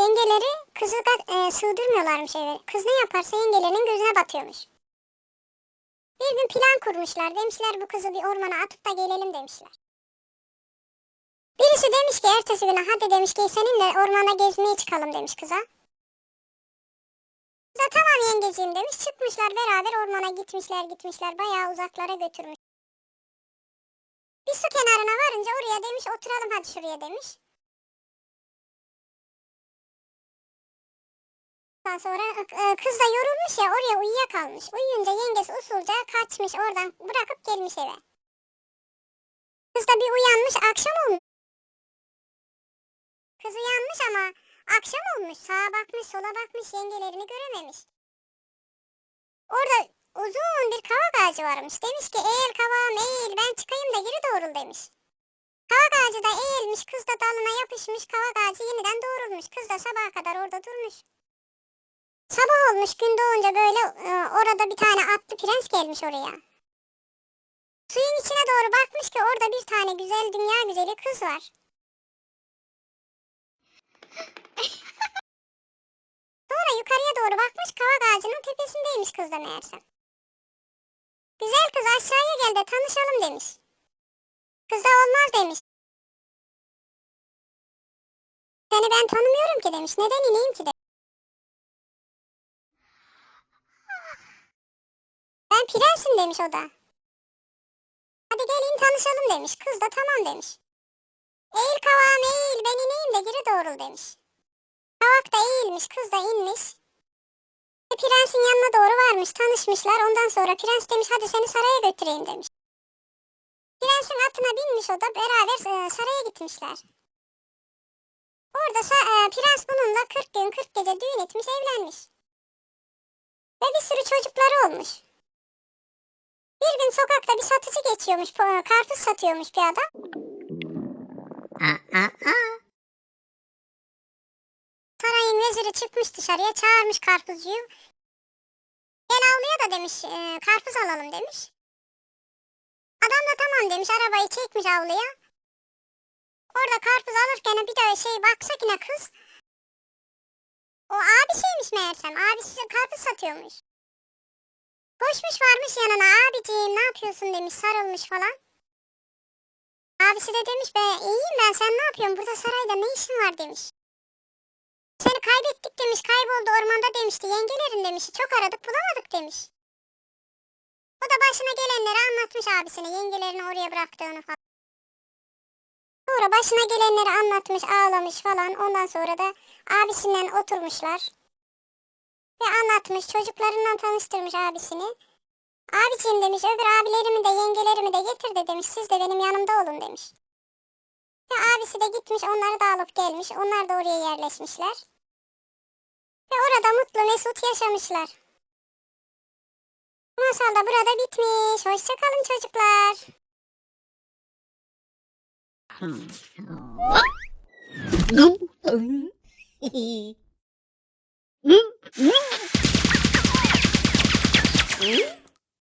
Yengeleri kızı da e, sığdırmıyorlarmış eve. Kız ne yaparsa yengelerinin gözüne batıyormuş. Bir gün plan kurmuşlar. Demişler bu kızı bir ormana atıp da gelelim demişler. Birisi demiş ki ertesi güne hadi demiş ki seninle ormana gezmeye çıkalım demiş kıza. Kız da tamam yengeciğim demiş. Çıkmışlar beraber ormana gitmişler gitmişler. Bayağı uzaklara götürmüş. Bir su kenarına varınca oraya demiş oturalım hadi şuraya demiş. Ondan sonra e, kız da yorulmuş ya oraya uyuyakalmış. Uyuyunca yengesi usulca kaçmış oradan bırakıp gelmiş eve. Kız da bir uyanmış akşam olmuş. Kız uyanmış ama akşam olmuş. Sağa bakmış sola bakmış yengelerini görememiş. Orada uzun bir kavak ağacı varmış. Demiş ki eğil kavağım eğil ben çıkayım da geri doğrul demiş. Kavak ağacı da eğilmiş kız da dalına yapışmış kavak ağacı yeniden doğrulmuş. Kız da sabaha kadar orada durmuş. Sabah olmuş gün doğunca böyle e, orada bir tane atlı prens gelmiş oraya. Suyun içine doğru bakmış ki orada bir tane güzel dünya güzeli kız var. Sonra yukarıya doğru bakmış kavak ağacının tepesindeymiş kız da meğerse. Güzel kız aşağıya gel de tanışalım demiş. Kız da olmaz demiş. Seni ben tanımıyorum ki demiş. Neden ineyim ki demiş. Prensim demiş o da. Hadi gelin tanışalım demiş. Kız da tamam demiş. Eğil kavağım eğil ben ineyim de geri doğrul demiş. Kavak da eğilmiş kız da inmiş. Ve prensin yanına doğru varmış tanışmışlar. Ondan sonra prens demiş hadi seni saraya götüreyim demiş. Prensin atına binmiş o da beraber e, saraya gitmişler. Orada e, prens bununla 40 gün 40 gece düğün etmiş evlenmiş. Ve bir sürü çocukları olmuş. Bir gün sokakta bir satıcı geçiyormuş. po- Karpuz satıyormuş bir adam. Aa, aa, aa. Sarayın veziri çıkmış dışarıya çağırmış karpuzcuyu. Gel avluya da demiş e, karpuz alalım demiş. Adam da tamam demiş arabayı çekmiş avluya. Orada karpuz alırken bir de şey baksa yine kız. O abisiymiş meğersem. Abisi karpuz satıyormuş. Koşmuş varmış yanına abiciğim ne yapıyorsun demiş sarılmış falan. Abisi de demiş be iyiyim ben sen ne yapıyorsun burada sarayda ne işin var demiş. Seni kaybettik demiş kayboldu ormanda demişti yengelerin demiş çok aradık bulamadık demiş. O da başına gelenleri anlatmış abisine yengelerini oraya bıraktığını falan. Sonra başına gelenleri anlatmış ağlamış falan ondan sonra da abisinden oturmuşlar. Anlatmış çocuklarından tanıştırmış abisini. Abiciğim demiş öbür abilerimi de yengelerimi de getir de demiş siz de benim yanımda olun demiş. Ve abisi de gitmiş onları da alıp gelmiş onlar da oraya yerleşmişler. Ve orada mutlu mesut yaşamışlar. Masal da burada bitmiş. Hoşçakalın çocuklar. Hmm. ん。